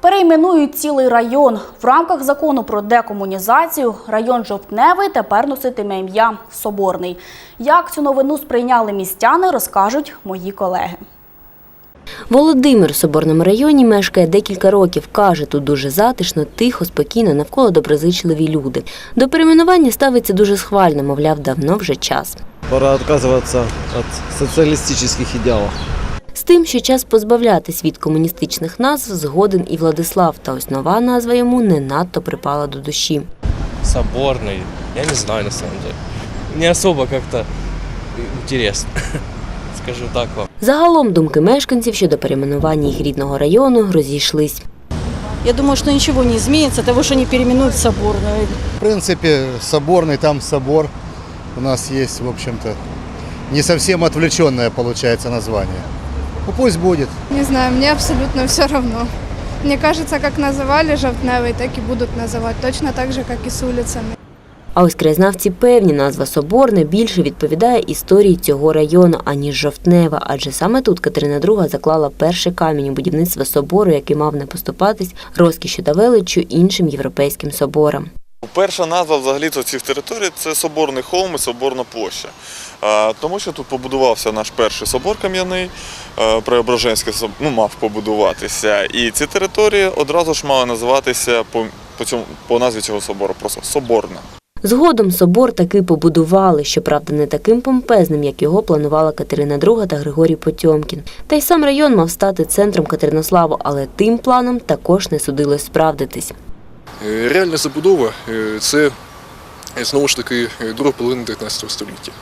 Перейменують цілий район. В рамках закону про декомунізацію район Жовтневий тепер носитиме ім'я Соборний. Як цю новину сприйняли містяни, розкажуть мої колеги. Володимир в Соборному районі мешкає декілька років. Каже, тут дуже затишно, тихо, спокійно, навколо доброзичливі люди. До перейменування ставиться дуже схвально, мовляв, давно вже час. Пора отказываться от социалистических идеалов. З тим, що час позбавлятись від комуністичних назв, згоден і Владислав, та ось нова назва йому не надто припала до душі. соборный. Я не знаю на самом деле. Не особо как-то интересно. Скажу так вам. Загалом думки мешканців щодо перейменування їх рідного району розійшлись. Я думаю, что ничего не изменится, того, что они переименуют в Соборную. В принципе, соборный, там собор. У нас есть, в общем-то, не совсем отвлеченное получается название. Ну пусть будет. Не знаю, мне абсолютно все равно. Мне кажется, как называли Жовтневый, так и будут называть. Точно так же, как и с улицами. А ось краєзнавці певні, назва Соборне більше відповідає історії цього району, аніж Жовтнева, адже саме тут Катерина II заклала перший камінь у будівництва собору, який мав не поступатись розкішю та величчю іншим європейським соборам. Перша назва взагалі цих територій це Соборний холм і Соборна площа. А, Тому що тут побудувався наш перший собор кам'яний, е, Преображенський ну, мав побудуватися. І ці території одразу ж мали називатися по, по, цьому, по назві цього собору, просто Соборна. Згодом собор таки побудували, щоправда, не таким помпезним, як його планувала Катерина II та Григорій Потьомкін. Та й сам район мав стати центром Катеринославу, але тим планом також не судилось справдитись. Е, Реальна забудова е, це знову ж таки друга половина 19 століття.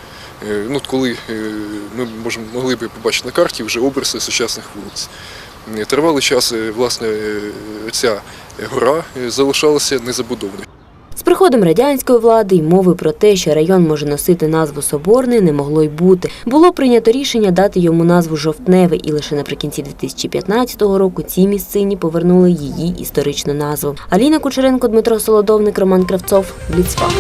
Е, Ну, коли е, ми можемо могли б побачити на карті вже обриси сучасних вулиць. Е, Тривалий час власне ця гора залишалася незабудованою. З приходом радянської влади й мови про те, що район може носити назву Соборний, не могло й бути. Було прийнято рішення дати йому назву Жовтневий, і лише наприкінці 2015 року цій місцині повернули її історичну назву. Аліна Кучеренко, Дмитро Солодовник, Роман Кравцов, Бліцфак.